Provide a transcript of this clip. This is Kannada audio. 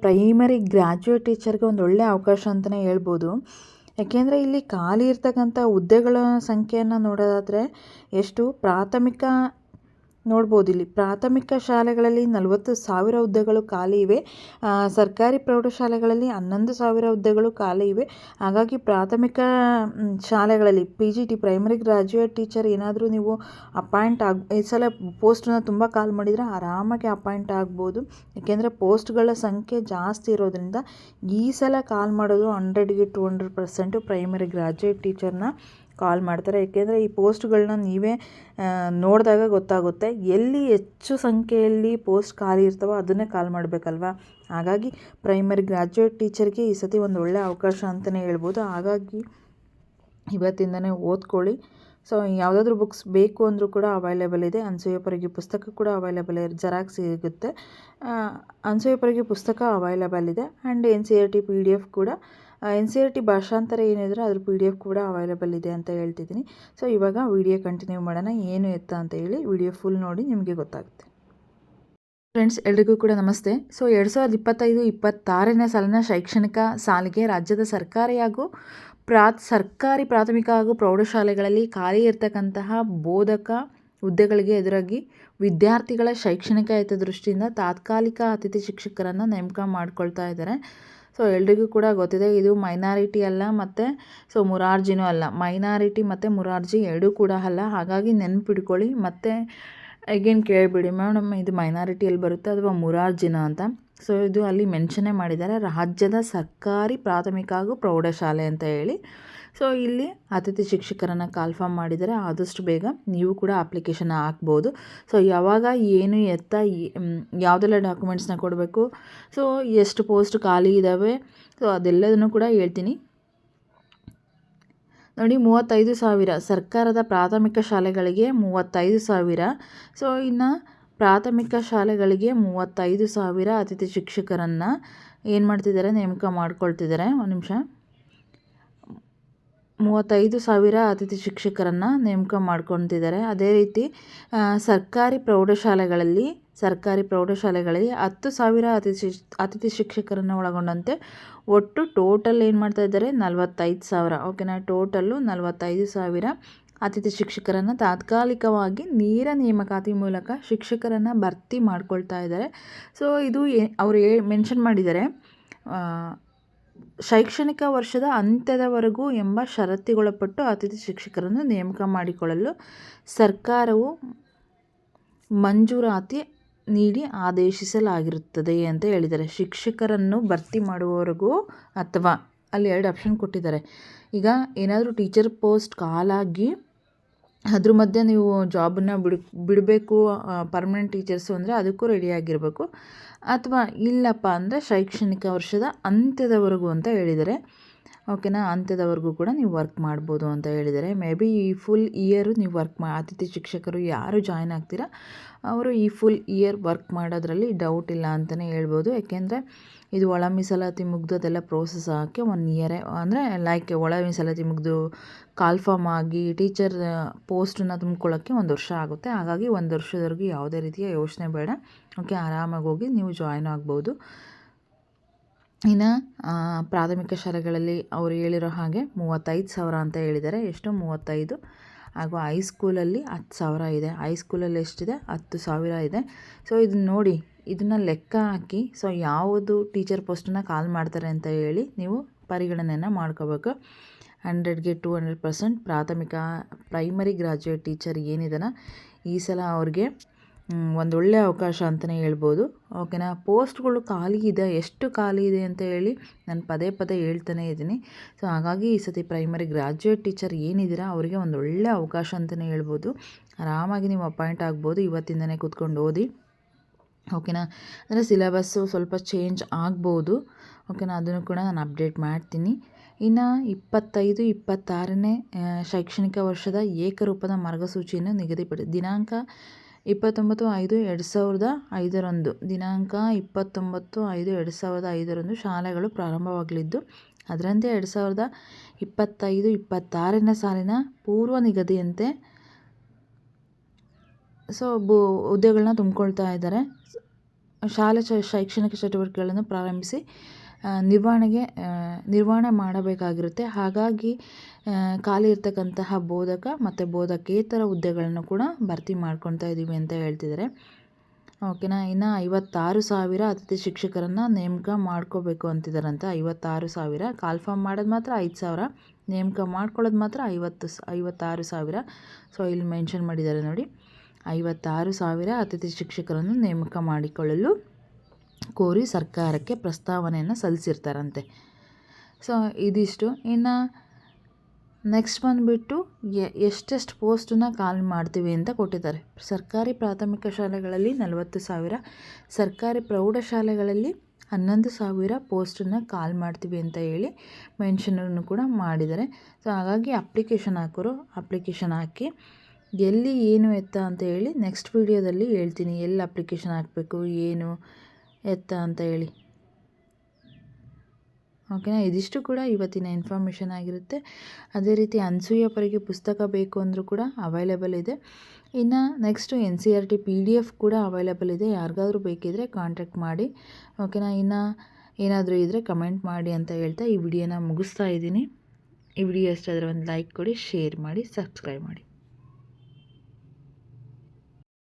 ಪ್ರೈಮರಿ ಗ್ರ್ಯಾಜುಯೇಟ್ ಟೀಚರ್ಗೆ ಒಂದು ಒಳ್ಳೆಯ ಅವಕಾಶ ಅಂತಲೇ ಹೇಳ್ಬೋದು. ಯಾಕೆಂದರೆ ಇಲ್ಲಿ ಖಾಲಿ ಇರ್ತಕ್ಕಂಥ ಹುದ್ದೆಗಳ ಸಂಖ್ಯೆಯನ್ನು ನೋಡೋದಾದರೆ ಎಷ್ಟು ಪ್ರಾಥಮಿಕ ನೋಡ್ಬೋದು ಇಲ್ಲಿ ಪ್ರಾಥಮಿಕ ಶಾಲೆಗಳಲ್ಲಿ ನಲವತ್ತು ಸಾವಿರ ಹುದ್ದೆಗಳು ಖಾಲಿ ಇವೆ. ಸರ್ಕಾರಿ ಪ್ರೌಢಶಾಲೆಗಳಲ್ಲಿ ಹನ್ನೊಂದು ಸಾವಿರ ಹುದ್ದೆಗಳು ಖಾಲಿ ಇವೆ. ಹಾಗಾಗಿ ಪ್ರಾಥಮಿಕ ಶಾಲೆಗಳಲ್ಲಿ P G T primary graduate teacher ಏನಾದರೂ ನೀವು ಅಪಾಯಿಂಟ್ ಆಗ, ಈ ಸಲ ಪೋಸ್ಟನ್ನ ತುಂಬ ಕಾಲ್ ಮಾಡಿದರೆ ಆರಾಮಾಗಿ ಅಪಾಯಿಂಟ್ ಆಗ್ಬೋದು. ಏಕೆಂದರೆ ಪೋಸ್ಟ್ಗಳ ಸಂಖ್ಯೆ ಜಾಸ್ತಿ ಇರೋದರಿಂದ ಈ ಸಲ ಕಾಲ್ ಮಾಡೋದು ಹಂಡ್ರೆಡ್ಗೆ to hundred percent primary graduate ಟೀಚರ್ನ call ಮಾಡ್ತಾರೆ. ಏಕೆಂದರೆ ಈ ಪೋಸ್ಟ್ಗಳನ್ನ ನೀವೇ ನೋಡಿದಾಗ ಗೊತ್ತಾಗುತ್ತೆ. ಎಲ್ಲಿ ಹೆಚ್ಚು ಸಂಖ್ಯೆಯಲ್ಲಿ ಪೋಸ್ಟ್ ಖಾಲಿ ಇರ್ತವೋ ಅದನ್ನೇ ಕಾಲ್ ಮಾಡಬೇಕಲ್ವಾ? ಹಾಗಾಗಿ ಪ್ರೈಮರಿ ಗ್ರ್ಯಾಜುಯೇಟ್ ಟೀಚರ್ಗೆ ಈ ಸತಿ ಒಂದು ಒಳ್ಳೆಯ ಅವಕಾಶ ಅಂತಲೇ ಹೇಳ್ಬೋದು. ಹಾಗಾಗಿ ಇವತ್ತಿಂದನೇ ಓದ್ಕೊಳ್ಳಿ. ಸೊ ಯಾವುದಾದ್ರೂ ಬುಕ್ಸ್ ಬೇಕು ಅಂದರೂ ಕೂಡ ಅವೈಲೇಬಲ್ ಇದೆ. ಅನ್ಸೂಯಪರಿಗೆ ಪುಸ್ತಕ ಕೂಡ ಅವೈಲೇಬಲ್ ಇದೆ ಜೆರಾಕ್ಸ್ ಸಿಗುತ್ತೆ. ಅನ್ಸೂಯಪರಿಗೆ ಪುಸ್ತಕ ಅವೈಲೇಬಲ್ ಇದೆ. And N C R T P D F ಕೂಡ ಎನ್ ಸಿ ಆರ್ ಟಿ ಭಾಷಾಂತರ ಏನಿದ್ರೆ ಅದ್ರ ಪಿ ಡಿ ಎಫ್ ಕೂಡ ಅವೈಲೇಬಲ್ ಇದೆ ಅಂತ ಹೇಳ್ತಿದ್ದೀನಿ. ಸೊ ಇವಾಗ ವಿಡಿಯೋ ಕಂಟಿನ್ಯೂ ಮಾಡೋಣ. ಏನು ಎತ್ತ ಅಂತ ಹೇಳಿ ವಿಡಿಯೋ ಫುಲ್ ನೋಡಿ ನಿಮಗೆ ಗೊತ್ತಾಗುತ್ತೆ. ಫ್ರೆಂಡ್ಸ್ ಎಲ್ರಿಗೂ ಕೂಡ ನಮಸ್ತೆ. ಸೊ ಎರಡು ಸಾವಿರದ ಇಪ್ಪತ್ತೈದು ಇಪ್ಪತ್ತಾರನೇ ಸಾಲಿನ ಶೈಕ್ಷಣಿಕ ಸಾಲಿಗೆ ರಾಜ್ಯದ ಸರ್ಕಾರಿ ಹಾಗೂ ಪ್ರಾ ಸರ್ಕಾರಿ ಪ್ರಾಥಮಿಕ ಹಾಗೂ ಪ್ರೌಢಶಾಲೆಗಳಲ್ಲಿ ಖಾಲಿ ಇರತಕ್ಕಂತಹ ಬೋಧಕ ಹುದ್ದೆಗಳಿಗೆ ಎದುರಾಗಿ ವಿದ್ಯಾರ್ಥಿಗಳ ಶೈಕ್ಷಣಿಕ ಹಿತದೃಷ್ಟಿಯಿಂದ ತಾತ್ಕಾಲಿಕ ಅತಿಥಿ ಶಿಕ್ಷಕರನ್ನು ನೇಮಕ ಮಾಡ್ಕೊಳ್ತಾ ಇದ್ದಾರೆ. ಸೊ, ಎಲ್ರಿಗೂ ಕೂಡ ಗೊತ್ತಿದೆ, ಇದು ಮೈನಾರಿಟಿ ಅಲ್ಲ ಮತ್ತು, ಸೊ, ಮುರಾರ್ಜಿನೂ ಅಲ್ಲ. ಮೈನಾರಿಟಿ ಮತ್ತು ಮುರಾರ್ಜಿ ಎರಡೂ ಕೂಡ ಅಲ್ಲ. ಹಾಗಾಗಿ ನೆನ್ಪಿಡ್ಕೊಳ್ಳಿ. ಮತ್ತು ಅಗೇನ್ ಕೇಳಿಬಿಡಿ. ಮೇಡಮ್, ಇದು ಮೈನಾರಿಟಿಯಲ್ಲಿ ಬರುತ್ತೆ ಅಥವಾ ಮುರಾರ್ಜಿನ ಅಂತ? ಸೊ ಇದು ಅಲ್ಲಿ ಮೆನ್ಷನ್ನೇ ಮಾಡಿದ್ದಾರೆ, ರಾಜ್ಯದ ಸರ್ಕಾರಿ ಪ್ರಾಥಮಿಕ ಹಾಗೂ ಪ್ರೌಢಶಾಲೆ ಅಂತ ಹೇಳಿ. ಸೊ ಇಲ್ಲಿ ಅತಿಥಿ ಶಿಕ್ಷಕರನ್ನು ಕಾಲ್ಫಾರ್ಮ್ ಮಾಡಿದರೆ ಆದಷ್ಟು ಬೇಗ ನೀವು ಕೂಡ ಅಪ್ಲಿಕೇಶನ್ ಹಾಕ್ಬೋದು. ಸೊ ಯಾವಾಗ ಏನು ಎತ್ತ ಯಾವುದೆಲ್ಲ ಡಾಕ್ಯುಮೆಂಟ್ಸ್ನ ಕೊಡಬೇಕು, ಸೊ ಎಷ್ಟು ಪೋಸ್ಟ್ ಖಾಲಿ ಇದ್ದಾವೆ ಸೊ ಅದೆಲ್ಲದನ್ನು ಕೂಡ ಹೇಳ್ತೀನಿ. ನೋಡಿ, ಮೂವತ್ತೈದು ಸಾವಿರ, ಸರ್ಕಾರದ ಪ್ರಾಥಮಿಕ ಶಾಲೆಗಳಿಗೆ ಮೂವತ್ತೈದು ಸಾವಿರ. ಸೊ ಇನ್ನು ಪ್ರಾಥಮಿಕ ಶಾಲೆಗಳಿಗೆ ಮೂವತ್ತೈದು ಸಾವಿರ ಅತಿಥಿ ಶಿಕ್ಷಕರನ್ನು ಏನು ಮಾಡ್ತಿದ್ದಾರೆ? ನೇಮಕ ಮಾಡ್ಕೊಳ್ತಿದ್ದಾರೆ. ಒಂದು ನಿಮಿಷ. ಮೂವತ್ತೈದು ಸಾವಿರ ಅತಿಥಿ ಶಿಕ್ಷಕರನ್ನು ನೇಮಕ ಮಾಡ್ಕೊತಿದ್ದಾರೆ ಅದೇ ರೀತಿ ಸರ್ಕಾರಿ ಪ್ರೌಢಶಾಲೆಗಳಲ್ಲಿ ಸರ್ಕಾರಿ ಪ್ರೌಢಶಾಲೆಗಳಲ್ಲಿ ಹತ್ತು ಸಾವಿರ ಅತಿಥಿ ಅತಿಥಿ ಶಿಕ್ಷಕರನ್ನು ಒಳಗೊಂಡಂತೆ ಒಟ್ಟು ಟೋಟಲ್ ಏನು ಮಾಡ್ತಾ ಇದ್ದಾರೆ? ನಲವತ್ತೈದು ಸಾವಿರ. ಓಕೆನಾ? ಟೋಟಲ್ಲು ನಲವತ್ತೈದು ಸಾವಿರ ಅತಿಥಿ ಶಿಕ್ಷಕರನ್ನು ತಾತ್ಕಾಲಿಕವಾಗಿ ನೇರ ನೇಮಕಾತಿ ಮೂಲಕ ಶಿಕ್ಷಕರನ್ನು ಭರ್ತಿ ಮಾಡ್ಕೊಳ್ತಾ ಇದ್ದಾರೆ. ಸೊ ಇದು ಅವರು ಮೆನ್ಷನ್ ಮಾಡಿದ್ದಾರೆ. ಶೈಕ್ಷಣಿಕ ವರ್ಷದ ಅಂತ್ಯದವರೆಗೂ ಎಂಬ ಷರತ್ತಿಗೊಳಪಟ್ಟು ಅತಿಥಿ ಶಿಕ್ಷಕರನ್ನು ನೇಮಕ ಮಾಡಿಕೊಳ್ಳಲು ಸರ್ಕಾರವು ಮಂಜೂರಾತಿ ನೀಡಿ ಆದೇಶಿಸಲಾಗಿರುತ್ತದೆ ಅಂತ ಹೇಳಿದ್ದಾರೆ. ಶಿಕ್ಷಕರನ್ನು ಭರ್ತಿ ಮಾಡುವವರೆಗೂ ಅಥವಾ ಅಲ್ಲಿ ಎರಡು ಆಪ್ಷನ್ ಕೊಟ್ಟಿದ್ದಾರೆ. ಈಗ ಏನಾದರೂ ಟೀಚರ್ ಪೋಸ್ಟ್ ಕಾಲಾಗಿ ಅದ್ರ ಮಧ್ಯೆ ನೀವು ಜಾಬನ್ನು ಬಿಡು, ಬಿಡಬೇಕು ಪರ್ಮನೆಂಟ್ ಟೀಚರ್ಸು ಅಂದರೆ ಅದಕ್ಕೂ ರೆಡಿಯಾಗಿರಬೇಕು ಅಥವಾ ಇಲ್ಲಪ್ಪ ಅಂದರೆ ಶೈಕ್ಷಣಿಕ ವರ್ಷದ ಅಂತ್ಯದವರೆಗೂ ಅಂತ ಹೇಳಿದ್ದಾರೆ ಓಕೆನಾ ಅಂತ್ಯದವರೆಗೂ ಕೂಡ ನೀವು ವರ್ಕ್ ಮಾಡ್ಬೋದು ಅಂತ ಹೇಳಿದ್ದಾರೆ ಮೇ ಬಿ ಈ ಫುಲ್ ಇಯರು ನೀವು ವರ್ಕ್ ಮಾ ಅತಿಥಿ ಶಿಕ್ಷಕರು ಯಾರು ಜಾಯ್ನ್ ಆಗ್ತೀರಾ? ಅವರು ಈ ಫುಲ್ ಇಯರ್ ವರ್ಕ್ ಮಾಡೋದ್ರಲ್ಲಿ ಡೌಟ್ ಇಲ್ಲ ಅಂತಲೇ ಹೇಳ್ಬೋದು. ಯಾಕೆಂದರೆ ಇದು ಒಳ ಮೀಸಲಾತಿ ಮುಗ್ದು ಅದೆಲ್ಲ ಪ್ರೋಸೆಸ್ ಹಾಕಿ ಒನ್ ಇಯರೇ ಅಂದರೆ ಲೈಕ್ ಒಳ ಮೀಸಲಾತಿ ಮುಗಿದು ಕಾಲ್ಫಾರ್ಮ್ ಆಗಿ ಟೀಚರ್ ಪೋಸ್ಟನ್ನು ತುಂಬ್ಕೊಳ್ಳೋಕ್ಕೆ ಒಂದು ವರ್ಷ ಆಗುತ್ತೆ. ಹಾಗಾಗಿ ಒಂದು ವರ್ಷದವರೆಗೂ ಯಾವುದೇ ರೀತಿಯ ಯೋಚನೆ ಬೇಡ. ಓಕೆ ಆರಾಮಾಗಿ ಹೋಗಿ ನೀವು ಜಾಯ್ನ್ ಆಗ್ಬೋದು. ಇನ್ನು ಪ್ರಾಥಮಿಕ ಶಾಲೆಗಳಲ್ಲಿ ಅವರು ಹೇಳಿರೋ ಹಾಗೆ ಮೂವತ್ತೈದು ಸಾವಿರ ಅಂತ ಹೇಳಿದ್ದಾರೆ. ಎಷ್ಟು ಮೂವತ್ತೈದು. ಹಾಗೂ ಹೈಸ್ಕೂಲಲ್ಲಿ ಹತ್ತು ಸಾವಿರ ಇದೆ. ಹೈಸ್ಕೂಲಲ್ಲಿ ಎಷ್ಟಿದೆ? ಹತ್ತು ಸಾವಿರ ಇದೆ. ಸೊ ಇದನ್ನ ನೋಡಿ, ಇದನ್ನು ಲೆಕ್ಕ ಹಾಕಿ ಸೊ ಯಾವುದು ಟೀಚರ್ ಪೋಸ್ಟನ್ನು ಕಾಲ್ ಮಾಡ್ತಾರೆ ಅಂತ ಹೇಳಿ ನೀವು ಪರಿಗಣನೆಯನ್ನು ಮಾಡ್ಕೋಬೇಕು. ಹಂಡ್ರೆಡ್ಗೆ ಟು ಹಂಡ್ರೆಡ್ ಪರ್ಸೆಂಟ್ ಪ್ರಾಥಮಿಕ ಪ್ರೈಮರಿ ಗ್ರಾಜ್ಯುಯೇಟ್ ಟೀಚರ್ ಏನಿದಾನ, ಈ ಸಲ ಅವ್ರಿಗೆ ಒಂದೊಳ್ಳೆ ಅವಕಾಶ ಅಂತಲೇ ಹೇಳ್ಬೋದು. ಓಕೆನಾ? ಪೋಸ್ಟ್ಗಳು ಖಾಲಿ ಇದೆ. ಎಷ್ಟು ಖಾಲಿ ಇದೆ ಅಂತ ಹೇಳಿ ನಾನು ಪದೇ ಪದೇ ಹೇಳ್ತಾನೆ ಇದ್ದೀನಿ. ಸೊ ಹಾಗಾಗಿ ಈ ಸತಿ ಪ್ರೈಮರಿ ಗ್ರ್ಯಾಜುಯೇಟ್ ಟೀಚರ್ ಏನಿದ್ದೀರಾ ಅವರಿಗೆ ಒಂದು ಒಳ್ಳೆ ಅವಕಾಶ ಅಂತಲೇ ಹೇಳ್ಬೋದು. ಆರಾಮಾಗಿ ನೀವು ಅಪಾಯಿಂಟ್ ಆಗ್ಬೋದು. ಇವತ್ತಿಂದನೇ ಕೂತ್ಕೊಂಡು ಓದಿ. ಓಕೆನಾ? ಅಂದರೆ ಸಿಲೆಬಸ್ಸು ಸ್ವಲ್ಪ ಚೇಂಜ್ ಆಗ್ಬೋದು. ಓಕೆನಾ? ಅದನ್ನು ಕೂಡ ನಾನು ಅಪ್ಡೇಟ್ ಮಾಡ್ತೀನಿ. ಇನ್ನು ಇಪ್ಪತ್ತೈದು, ಇಪ್ಪತ್ತಾರನೇ ಶೈಕ್ಷಣಿಕ ವರ್ಷದ ಏಕರೂಪದ ಮಾರ್ಗಸೂಚಿಯನ್ನು ನಿಗದಿಪಡಿ, ದಿನಾಂಕ ಇಪ್ಪತ್ತೊಂಬತ್ತು ಐದು ಎರಡು ಸಾವಿರದ ಐದರಂದು, ದಿನಾಂಕ ಇಪ್ಪತ್ತೊಂಬತ್ತು ಐದು ಎರಡು ಸಾವಿರದ ಐದರಂದು ಶಾಲೆಗಳು ಪ್ರಾರಂಭವಾಗಲಿದ್ದು, ಅದರಂತೆ ಎರಡು ಸಾವಿರದ ಇಪ್ಪತ್ತೈದು ಇಪ್ಪತ್ತಾರನೇ ಸಾಲಿನ ಪೂರ್ವ ನಿಗದಿಯಂತೆ ಸೊ, ಬು ಹುದ್ದೆಗಳನ್ನ ತುಂಬಿಕೊಳ್ತಾ ಇದ್ದಾರೆ. ಶಾಲೆ ಶೈಕ್ಷಣಿಕ ಚಟುವಟಿಕೆಗಳನ್ನು ಪ್ರಾರಂಭಿಸಿ ನಿರ್ವಹಣೆಗೆ ನಿರ್ವಹಣೆ ಮಾಡಬೇಕಾಗಿರುತ್ತೆ. ಹಾಗಾಗಿ ಖಾಲಿ ಇರತಕ್ಕಂತಹ ಬೋಧಕ ಮತ್ತು ಬೋಧಕೇತರ ಹುದ್ದೆಗಳನ್ನು ಕೂಡ ಭರ್ತಿ ಮಾಡ್ಕೊತಾ ಇದ್ದೀವಿ ಅಂತ ಹೇಳ್ತಿದ್ದಾರೆ. ಓಕೆನಾ ಇನ್ನು ಐವತ್ತಾರು ಸಾವಿರ ಅತಿಥಿ ಶಿಕ್ಷಕರನ್ನು ನೇಮಕ ಮಾಡ್ಕೋಬೇಕು ಅಂತಿದ್ದಾರಂತೆ ಐವತ್ತಾರು ಸಾವಿರ. ಕಾಲ್ಫಾರ್ಮ್ ಮಾಡೋದು ಮಾತ್ರ ಐದು ಸಾವಿರ. ನೇಮಕ ಮಾಡ್ಕೊಳ್ಳೋದು ಮಾತ್ರ ಐವತ್ತು ಐವತ್ತಾರು ಸಾವಿರ. ಸೊ, ಇಲ್ಲಿ ಮೆನ್ಷನ್ ಮಾಡಿದ್ದಾರೆ ನೋಡಿ. ಐವತ್ತಾರು ಸಾವಿರ ಅತಿಥಿ ಶಿಕ್ಷಕರನ್ನು ನೇಮಕ ಮಾಡಿಕೊಳ್ಳಲು ಕೋರಿ ಸರ್ಕಾರಕ್ಕೆ ಪ್ರಸ್ತಾವನೆಯನ್ನು ಸಲ್ಲಿಸಿರ್ತಾರಂತೆ. ಸೊ ಇದಿಷ್ಟು. ಇನ್ನು ನೆಕ್ಸ್ಟ್ ಬಂದುಬಿಟ್ಟು ಎಷ್ಟೆಷ್ಟು ಪೋಸ್ಟನ್ನ ಖಾಲಿ ಮಾಡ್ತೀವಿ ಅಂತ ಕೊಟ್ಟಿದ್ದಾರೆ. ಸರ್ಕಾರಿ ಪ್ರಾಥಮಿಕ ಶಾಲೆಗಳಲ್ಲಿ ನಲವತ್ತು ಸಾವಿರ, ಸರ್ಕಾರಿ ಪ್ರೌಢಶಾಲೆಗಳಲ್ಲಿ ಹನ್ನೊಂದು ಸಾವಿರ ಪೋಸ್ಟನ್ನ ಕಾಲ್ ಮಾಡ್ತೀವಿ ಅಂತ ಹೇಳಿ ಮೆನ್ಷನನ್ನು ಕೂಡ ಮಾಡಿದ್ದಾರೆ. ಸೊ ಹಾಗಾಗಿ ಅಪ್ಲಿಕೇಶನ್ ಹಾಕೋರು ಅಪ್ಲಿಕೇಶನ್ ಹಾಕಿ ಎಲ್ಲಿ ಏನು ಎತ್ತ ಅಂತ ಹೇಳಿ ನೆಕ್ಸ್ಟ್ ವೀಡಿಯೋದಲ್ಲಿ ಹೇಳ್ತೀನಿ. ಎಲ್ಲಿ ಅಪ್ಲಿಕೇಶನ್ ಹಾಕಬೇಕು, ಏನು ಎತ್ತ ಅಂತ ಹೇಳಿ. ಓಕೆನಾ ಇದಿಷ್ಟು ಕೂಡ ಇವತ್ತಿನ ಇನ್ಫಾರ್ಮೇಷನ್ ಆಗಿರುತ್ತೆ. ಅದೇ ರೀತಿ ಅನಸೂಯ ಪರಿಗೆ ಪುಸ್ತಕ ಬೇಕು ಅಂದರೂ ಕೂಡ ಅವೈಲೇಬಲ್ ಇದೆ. ಇನ್ನು next N C R T P D F ಕೂಡ ಅವೈಲೇಬಲ್ ಇದೆ. ಯಾರಿಗಾದ್ರೂ ಬೇಕಿದ್ದರೆ ಕಾಂಟ್ಯಾಕ್ಟ್ ಮಾಡಿ. ಓಕೆನಾ ಇನ್ನು ಏನಾದರೂ ಇದ್ದರೆ ಕಮೆಂಟ್ ಮಾಡಿ ಅಂತ ಹೇಳ್ತಾ ಈ ವಿಡಿಯೋನ ಮುಗಿಸ್ತಾ ಇದ್ದೀನಿ. ಈ ವಿಡಿಯೋ ಇಷ್ಟ ಒಂದು ಲೈಕ್ ಕೊಡಿ ಶೇರ್ ಮಾಡಿ ಸಬ್ಸ್ಕ್ರೈಬ್ ಮಾಡಿ.